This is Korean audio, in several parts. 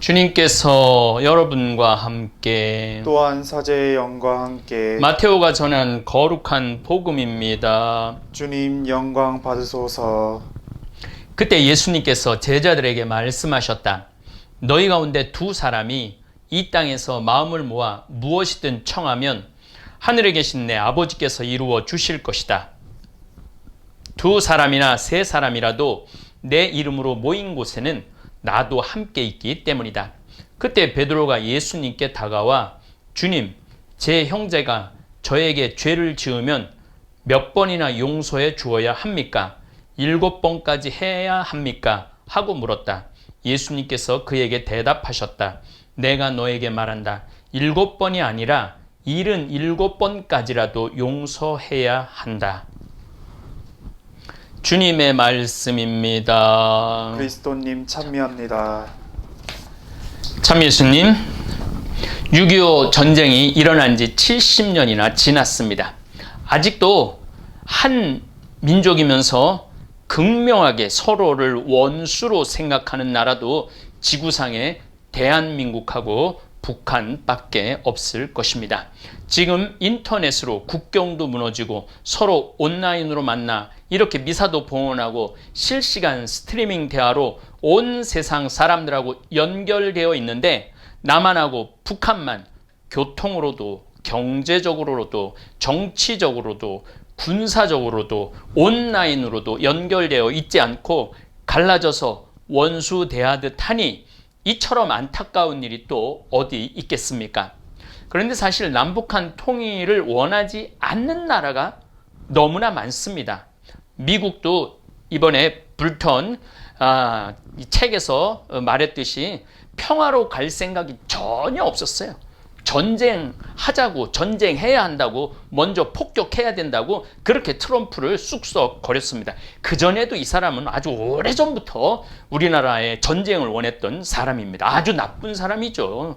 주님께서 여러분과 함께 또한 사제의 영과 함께 마테오가 전한 거룩한 복음입니다. 주님 영광 받으소서 그때 예수님께서 제자들에게 말씀하셨다. 너희 가운데 두 사람이 이 땅에서 마음을 모아 무엇이든 청하면 하늘에 계신 내 아버지께서 이루어 주실 것이다. 두 사람이나 세 사람이라도 내 이름으로 모인 곳에는 나도 함께 있기 때문이다. 그때 베드로가 예수님께 다가와 주님, 제 형제가 저에게 죄를 지으면 몇 번이나 용서해 주어야 합니까? 일곱 번까지 해야 합니까? 하고 물었다. 예수님께서 그에게 대답하셨다. 내가 너에게 말한다. 일곱 번이 아니라 일은 일곱 번까지라도 용서해야 한다. 주님의 말씀입니다. 그리스도님 찬미합니다 참 예수님, 6.25 전쟁이 일어난 지 70년이나 지났습니다. 아직도 한 민족이면서 극명하게 서로를 원수로 생각하는 나라도 지구상에 대한민국하고 북한밖에 없을 것입니다. 지금 인터넷으로 국경도 무너지고 서로 온라인으로 만나 이렇게 미사도 봉헌하고 실시간 스트리밍 대화로 온 세상 사람들하고 연결되어 있는데 남한하고 북한만 교통으로도 경제적으로도 정치적으로도 군사적으로도 온라인으로도 연결되어 있지 않고 갈라져서 원수 대하듯 하니 이처럼 안타까운 일이 또 어디 있겠습니까? 그런데 사실 남북한 통일을 원하지 않는 나라가 너무나 많습니다. 미국도 이번에 불턴 아, 이 책에서 말했듯이 평화로 갈 생각이 전혀 없었어요. 전쟁하자고 전쟁해야 한다고 먼저 폭격해야 된다고 그렇게 트럼프를 쑥덕거렸습니다. 그 전에도 이 사람은 아주 오래 전부터 우리나라에 전쟁을 원했던 사람입니다. 아주 나쁜 사람이죠.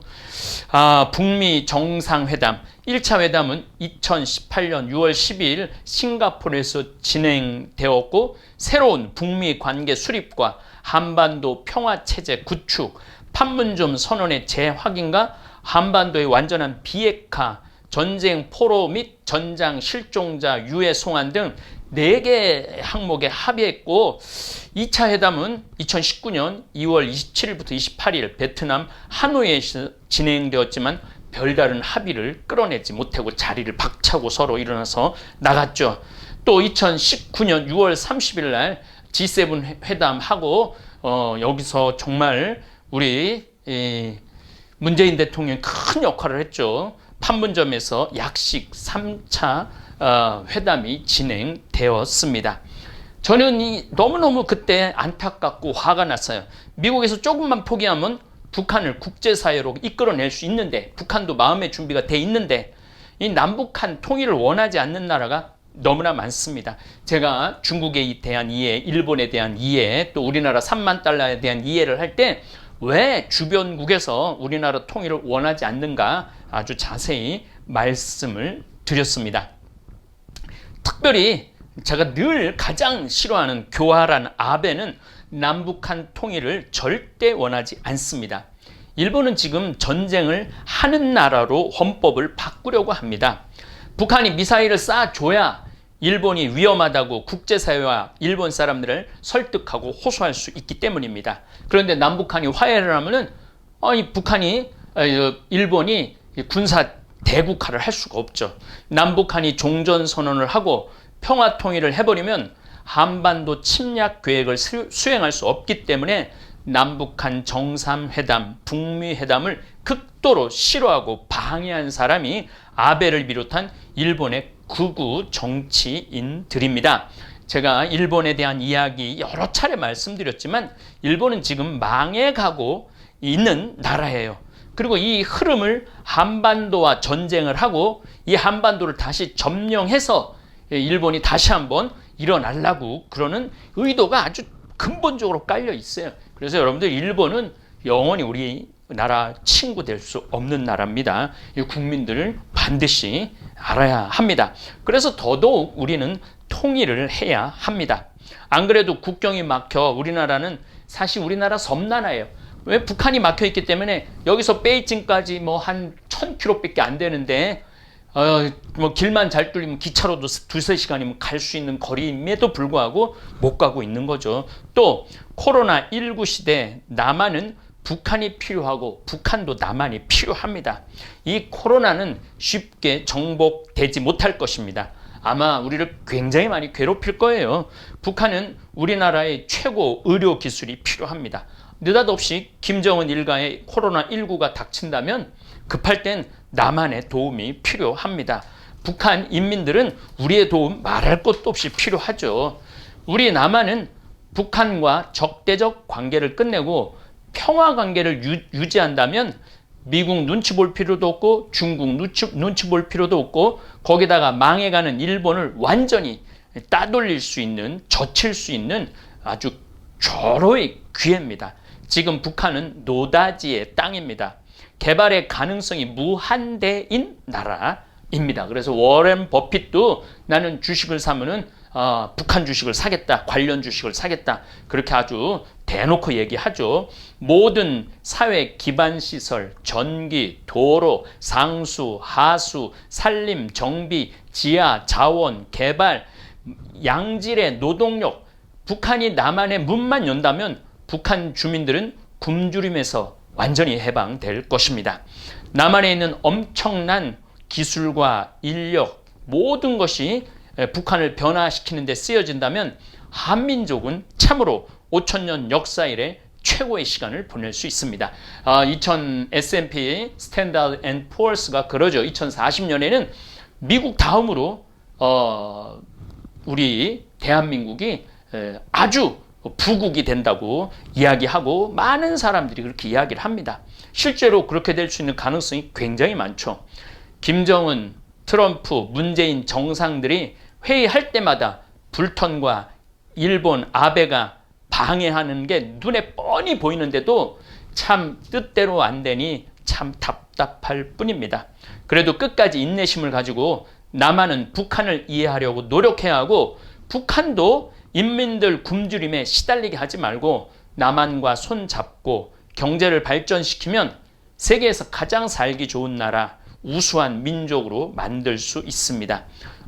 아, 북미 정상회담 1차 회담은 2018년 6월 12일 싱가포르에서 진행되었고 새로운 북미 관계 수립과 한반도 평화 체제 구축, 판문점 선언의 재확인과 한반도의 완전한 비핵화, 전쟁 포로 및 전장 실종자 유해 송환 등 4개 항목에 합의했고 2차 회담은 2019년 2월 27일부터 28일 베트남 하노이에서 진행되었지만 별다른 합의를 끌어내지 못하고 자리를 박차고 서로 일어나서 나갔죠. 또 2019년 6월 30일 날 G7 회담하고 어, 여기서 정말 우리 이, 문재인 대통령이 큰 역할을 했죠. 판문점에서 약식 3차 어, 회담이 진행되었습니다. 저는 이 너무너무 그때 안타깝고 화가 났어요. 미국에서 조금만 포기하면 북한을 국제사회로 이끌어낼 수 있는데 북한도 마음의 준비가 돼 있는데 이 남북한 통일을 원하지 않는 나라가 너무나 많습니다. 제가 중국에 대한 이해, 일본에 대한 이해, 또 우리나라 3만 달러에 대한 이해를 할 때 왜 주변국에서 우리나라 통일을 원하지 않는가 아주 자세히 말씀을 드렸습니다. 특별히 제가 늘 가장 싫어하는 교활한 아베는 남북한 통일을 절대 원하지 않습니다. 일본은 지금 전쟁을 하는 나라로 헌법을 바꾸려고 합니다. 북한이 미사일을 쏴줘야 일본이 위험하다고 국제사회와 일본 사람들을 설득하고 호소할 수 있기 때문입니다. 그런데 남북한이 화해를 하면은 아니 북한이 일본이 군사 대국화를 할 수가 없죠. 남북한이 종전 선언을 하고 평화 통일을 해버리면 한반도 침략 계획을 수행할 수 없기 때문에 남북한 정상회담, 북미 회담을 극도로 싫어하고 방해한 사람이 아베를 비롯한 일본의 극우 정치인들입니다. 제가 일본에 대한 이야기 여러 차례 말씀드렸지만 일본은 지금 망해가고 있는 나라예요. 그리고 이 흐름을 한반도와 전쟁을 하고 이 한반도를 다시 점령해서 일본이 다시 한번 일어나려고 그러는 의도가 아주 근본적으로 깔려 있어요. 그래서 여러분들 일본은 영원히 우리 나라 친구 될 수 없는 나라입니다. 이 국민들을 반드시 알아야 합니다. 그래서 더더욱 우리는 통일을 해야 합니다. 안 그래도 국경이 막혀 우리나라는 사실 우리나라 섬나라예요. 왜 북한이 막혀 있기 때문에 여기서 베이징까지 뭐 한 1000km밖에 안 되는데 어, 뭐 길만 잘 뚫리면 기차로도 두세 시간이면 갈 수 있는 거리임에도 불구하고 못 가고 있는 거죠. 또 코로나 19 시대 남한은 북한이 필요하고 북한도 남한이 필요합니다. 이 코로나는 쉽게 정복되지 못할 것입니다. 아마 우리를 굉장히 많이 괴롭힐 거예요. 북한은 우리나라의 최고 의료 기술이 필요합니다. 느닷없이 김정은 일가의 코로나19가 닥친다면 급할 땐 남한의 도움이 필요합니다. 북한 인민들은 우리의 도움 말할 것도 없이 필요하죠. 우리 남한은 북한과 적대적 관계를 끝내고 평화 관계를 유, 유지한다면 미국 눈치 볼 필요도 없고 중국 눈치, 눈치 볼 필요도 없고 거기다가 망해가는 일본을 완전히 따돌릴 수 있는 젖힐 수 있는 아주 절호의 기회입니다. 지금 북한은 노다지의 땅입니다. 개발의 가능성이 무한대인 나라입니다. 그래서 워렌 버핏도 나는 주식을 사면은 어, 북한 주식을 사겠다, 관련 주식을 사겠다 그렇게 아주 대놓고 얘기하죠. 모든 사회 기반 시설, 전기, 도로, 상수, 하수, 산림, 정비, 지하, 자원, 개발, 양질의 노동력, 북한이 남한의 문만 연다면 북한 주민들은 굶주림에서 완전히 해방될 것입니다. 남한에 있는 엄청난 기술과 인력 모든 것이 북한을 변화시키는 데 쓰여진다면 한민족은 참으로 5천년 역사 이래 최고의 시간을 보낼 수 있습니다. 아, 2000 S&P 스탠다드 앤 포어스가 그러죠. 2040년에는 미국 다음으로 어, 우리 대한민국이 에, 아주 부국이 된다고 이야기하고 많은 사람들이 그렇게 이야기를 합니다. 실제로 그렇게 될 수 있는 가능성이 굉장히 많죠. 김정은, 트럼프, 문재인 정상들이 회의할 때마다 불턴과 일본 아베가 방해하는 게 눈에 뻔히 보이는데도 참 뜻대로 안 되니 참 답답할 뿐입니다. 그래도 끝까지 인내심을 가지고 남한은 북한을 이해하려고 노력해야 하고 북한도 인민들 굶주림에 시달리게 하지 말고 남한과 손 잡고 경제를 발전시키면 세계에서 가장 살기 좋은 나라, 우수한 민족으로 만들 수 있습니다.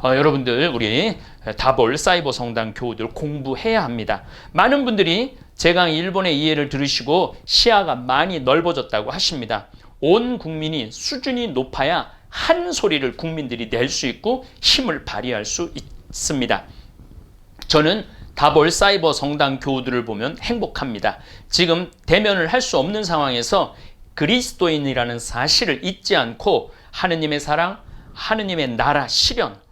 어, 여러분들 우리 다볼 사이버 성당 교우들 공부해야 합니다. 많은 분들이 제가 일본의 이해를 들으시고 시야가 많이 넓어졌다고 하십니다. 온 국민이 수준이 높아야 한 소리를 국민들이 낼 수 있고 힘을 발휘할 수 있습니다. 저는 다볼 사이버 성당 교우들을 보면 행복합니다. 지금 대면을 할 수 없는 상황에서 그리스도인이라는 사실을 잊지 않고 하느님의 사랑, 하느님의 나라 실현,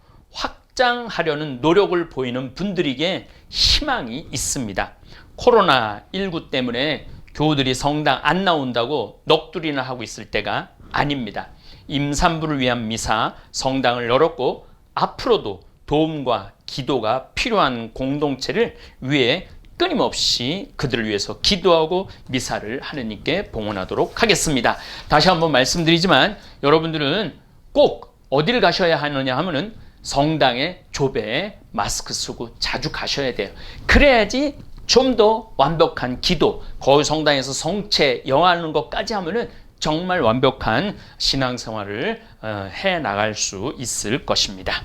확장하려는 노력을 보이는 분들에게 희망이 있습니다. 코로나19 때문에 교우들이 성당 안 나온다고 넋두리나 하고 있을 때가 아닙니다. 임산부를 위한 미사 성당을 열었고 앞으로도 도움과 기도가 필요한 공동체를 위해 끊임없이 그들을 위해서 기도하고 미사를 하느님께 봉헌하도록 하겠습니다. 다시 한번 말씀드리지만 여러분들은 꼭 어디를 가셔야 하느냐 하면은 성당의 조배에 마스크 쓰고 자주 가셔야 돼요. 그래야지 좀 더 완벽한 기도, 거기 성당에서 성체 영하는 것까지 하면은 정말 완벽한 신앙생활을 어, 해 나갈 수 있을 것입니다.